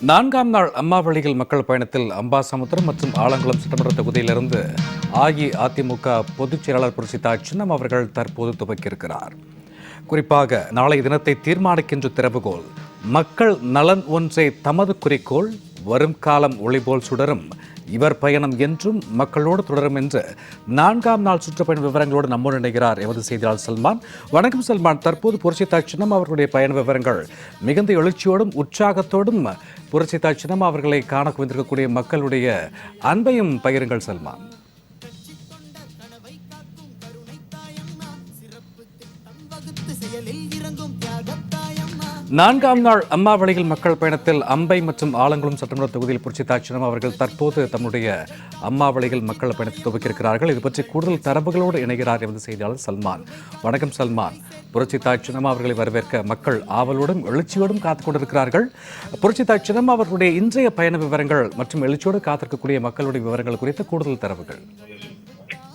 நான்காம் நாள் அம்மாவளியில் மக்கள் பயணத்தில் அம்பாசமுத்திரம் மற்றும் ஆலங்குளம் சட்டமன்ற தொகுதியிலிருந்து அஇஅதிமுக பொதுச் செயலாளர் புரட்சிதா சின்னம் அவர்கள் தற்போது துவக்கியிருக்கிறார். குறிப்பாக நாளை தினத்தை தீர்மானிக்கின்ற திறவுகோல் மக்கள் நலன் ஒன்றே தமது குறிக்கோள் வரும் காலம் ஒளிபோல் சுடரும் இவர் பயணம் என்றும் மக்களோடு தொடரும் என்று நான்காம் நாள் சுற்றுப்பயண விவரங்களோடு நம்மோடு இணைகிறார் எமது செய்தியாளர் சல்மான். வணக்கம் சல்மான். தற்போது புரட்சிதா சின்னம் அவர்களுடைய பயண விவரங்கள். மிகுந்த எழுச்சியோடும் உற்சாகத்தோடும் புரட்சிதா சின்னம் அவர்களை காண குவிந்திருக்கக்கூடிய மக்களுடைய அன்பையும் பகிருங்கள் சல்மான். நான்காம் நாள் அம்மாவளையில் மக்கள் பயணத்தில் அம்பை மற்றும் ஆலங்குளம் சட்டமன்ற தொகுதியில் புரட்சிதா சின்னம் அவர்கள் தற்போது தம்முடைய அம்மாவளையில் மக்கள் பயணத்தை துவக்கியிருக்கிறார்கள். இது பற்றி கூடுதல் தரவுகளோடு இணைகிறார் எமது செய்தியாளர் சல்மான். வணக்கம் சல்மான். புரட்சிதா சின்னம் அவர்களை வரவேற்க மக்கள் ஆவலோடும் எழுச்சியோடும் காத்துக் கொண்டிருக்கிறார்கள். புரட்சிதா சின்னம் அவர்களுடைய இன்றைய பயண விவரங்கள் மற்றும் எழுச்சியோடு காத்திருக்கக்கூடிய மக்களுடைய விவரங்கள் குறித்த கூடுதல் தரவுகள்.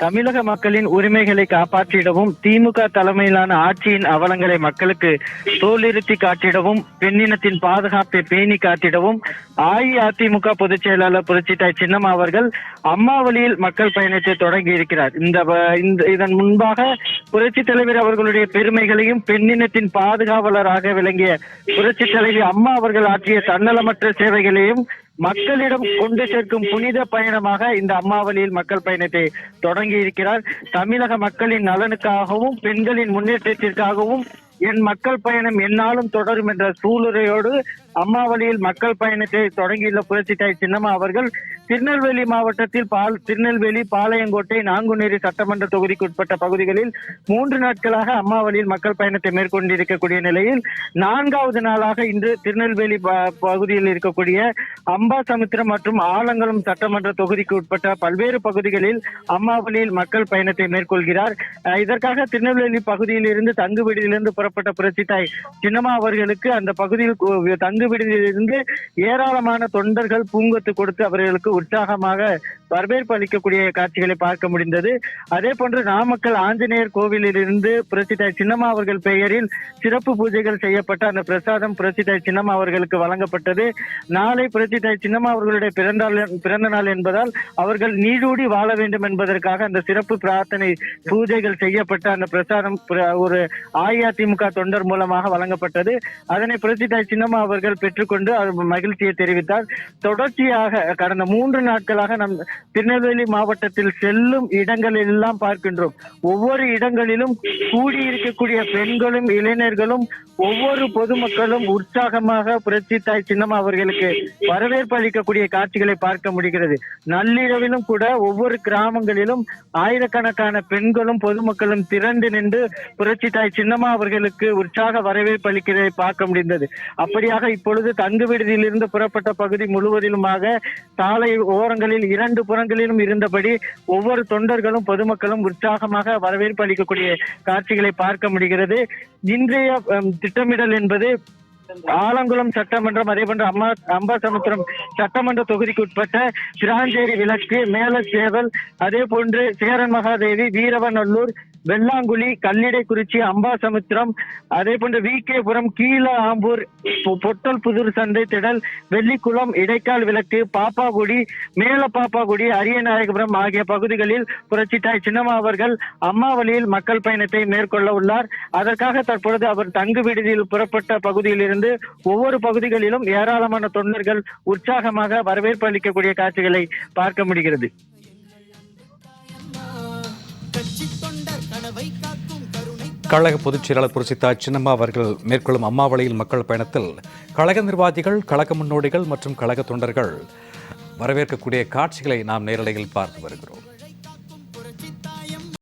தமிழக மக்களின் உரிமைகளை காப்பாற்றிடவும் திமுக தலைமையிலான ஆட்சியின் அவலங்களை மக்களுக்கு தோலிருத்தி காட்டிடவும் பெண்ணினத்தின் பாதுகாப்பை பேணி காட்டிடவும் அஇஅதிமுக பொதுச் செயலாளர் புரட்சித்தாய் சின்னம்மா அவர்கள் அம்மாவளியில் மக்கள் பயணத்தை தொடங்கி இருக்கிறார். இந்த இந்த இதன் முன்பாக புரட்சி தலைவர் அவர்களுடைய பெருமைகளையும் பெண்ணினத்தின் பாதுகாவலராக விளங்கிய புரட்சி தலைவி அம்மா அவர்கள் ஆற்றிய தன்னலமற்ற சேவைகளையும் மக்களிடம் கொண்டு சேர்க்கும் புனித பயணமாக இந்த அம்மாவளியில் மக்கள் பயணத்தை தொடங்கி இருக்கிறார் தமிழக மக்களின் நலனுக்காகவும் பெண்களின் முன்னேற்றத்திற்காகவும் என் மக்கள் பயணம் என்னாலும் தொடரும் என்ற சூளுரையோடு அம்மாவளியில் மக்கள் பயணத்தை தொடங்கியுள்ள புரட்சித்தாய் சின்னம்மா அவர்கள் திருநெல்வேலி மாவட்டத்தில் பால் திருநெல்வேலி பாளையங்கோட்டை நாங்குநேரி சட்டமன்ற தொகுதிக்கு உட்பட்ட பகுதிகளில் மூன்று நாட்களாக அம்மாவளியில் மக்கள் பயணத்தை மேற்கொண்டிருக்கக்கூடிய நிலையில் நான்காவது நாளாக இன்று திருநெல்வேலி ப- பகுதியில் இருக்கக்கூடிய அம்பாசமுத்திரம் மற்றும் ஆலங்குளம் சட்டமன்ற தொகுதிக்கு உட்பட்ட பல்வேறு பகுதிகளில் அம்மாவளியில் மக்கள் பயணத்தை மேற்கொள்கிறார். இதற்காக திருநெல்வேலி பகுதியில் இருந்து தங்கு விடுதியிலிருந்து புறப்பட்ட புரட்சித்தாய் சின்னம்மா அவர்களுக்கு அந்த பகுதியில் தங்கு விடுதியிலிருந்து ஏராளமான தொண்டர்கள் பூங்கொத்து கொடுத்து அவர்களுக்கு உற்சாகமாக வரவேற்பு அளிக்கக்கூடிய காட்சிகளை பார்க்க முடிந்தது. அதே போன்று நாமக்கல் ஆஞ்சநேயர் கோவிலில் இருந்து புரட்சித்தாய் சின்னம்மா அவர்கள் பெயரில் சிறப்பு பூஜைகள் செய்யப்பட்ட அந்த பிரசாதம் புரட்சித்தாய் சின்னம்மா அவர்களுக்கு வழங்கப்பட்டது. நாளை புரட்சித்தாய் சின்னம்மா அவர்களுடைய பிறந்த நாள் பிறந்த நாள் என்பதால் அவர்கள் நீடூடி வாழ வேண்டும் என்பதற்காக அந்த சிறப்பு பிரார்த்தனை பூஜைகள் செய்யப்பட்ட அந்த பிரசாதம் ஒரு அஇஅதிமுக திமுக தொண்டர் மூலமாக வழங்கப்பட்டது. அதனை புரட்சித்தாய் சின்னம்மா அவர்கள் பெற்றுக்கொண்டு அவர் மகிழ்ச்சியை தெரிவித்தார். தொடர்ச்சியாக கடந்த மூன்று நாட்களாக நம் திருநெல்வேலி மாவட்டத்தில் செல்லும் இடங்களில் எல்லாம் பார்க்கின்றோம். ஒவ்வொரு இடங்களிலும் கூடியிருக்கக்கூடிய பெண்களும் இளைஞர்களும் ஒவ்வொரு பொதுமக்களும் உற்சாகமாக புரட்சி தாய் சின்னம்மா அவர்களுக்கு வரவேற்பு அளிக்கக்கூடிய காட்சிகளை பார்க்க முடிகிறது. நள்ளிரவிலும் கூட ஒவ்வொரு கிராமங்களிலும் ஆயிரக்கணக்கான பெண்களும் பொதுமக்களும் திரண்டு நின்று புரட்சி தாய் சின்னம்மா அவர்களுக்கு உற்சாக வரவேற்பு அளிக்கிறதை பார்க்க முடிந்தது. அப்படியாக இப்பொழுது தங்கு விடுதியிலிருந்து புறப்பட்ட பகுதி முழுவதிலுமாக சாலை ஓரங்களில் இரண்டு புறங்களிலும் இருந்தபடி ஒவ்வொரு தொண்டர்களும் பொதுமக்களும் உற்சாகமாக வரவேற்பு அளிக்கக்கூடிய காட்சிகளை பார்க்க முடிகிறது. இன்றைய திட்டமிடல் என்பது ஆலங்குளம் சட்டமன்றம் அதே போன்ற அம்மா அம்பாசமுத்திரம் சட்டமன்ற தொகுதிக்கு உட்பட்ட சிராஞ்சேரி விளக்கு மேலச்சேவல் அதே போன்று சேரன் மகாதேவி வீரவநல்லூர் வெள்ளாங்குழி கல்லிடைக்குறிச்சி அம்பாசமுத்திரம் அதே போன்று வி புரம் கீழ ஆம்பூர் பொட்டல் புதூர் சந்தை திடல் வெள்ளிக்குளம் இடைக்கால் விளக்கு பாப்பாகுடி மேல பாப்பாகுடி அரியநாயகபுரம் ஆகிய பகுதிகளில் புரட்சித்தாய் சின்னம்மா அவர்கள் அம்மாவளியில் மக்கள் பயணத்தை மேற்கொள்ள உள்ளார். அதற்காக தற்பொழுது அவர் தங்கு விடுதியில் புறப்பட்ட பகுதியில் இருந்து பகுதியிலிருந்து ஒவ்வொரு பகுதிகளிலும் ஏராளமான தொண்டர்கள் உற்சாகமாக வரவேற்பு அளிக்கக்கூடிய காட்சிகளை பார்க்க முடிகிறது. கழக பொதுச் செயலாளர் புரட்சிதா சின்னம்மா அவர்கள் மேற்கொள்ளும் அம்மாவளியில் மக்கள் பயணத்தில் கழக நிர்வாகிகள் கழக முன்னோடிகள் மற்றும் கழக தொண்டர்கள் வரவேற்கக்கூடிய காட்சிகளை நாம் நேரலையில் பார்த்து வருகிறோம்.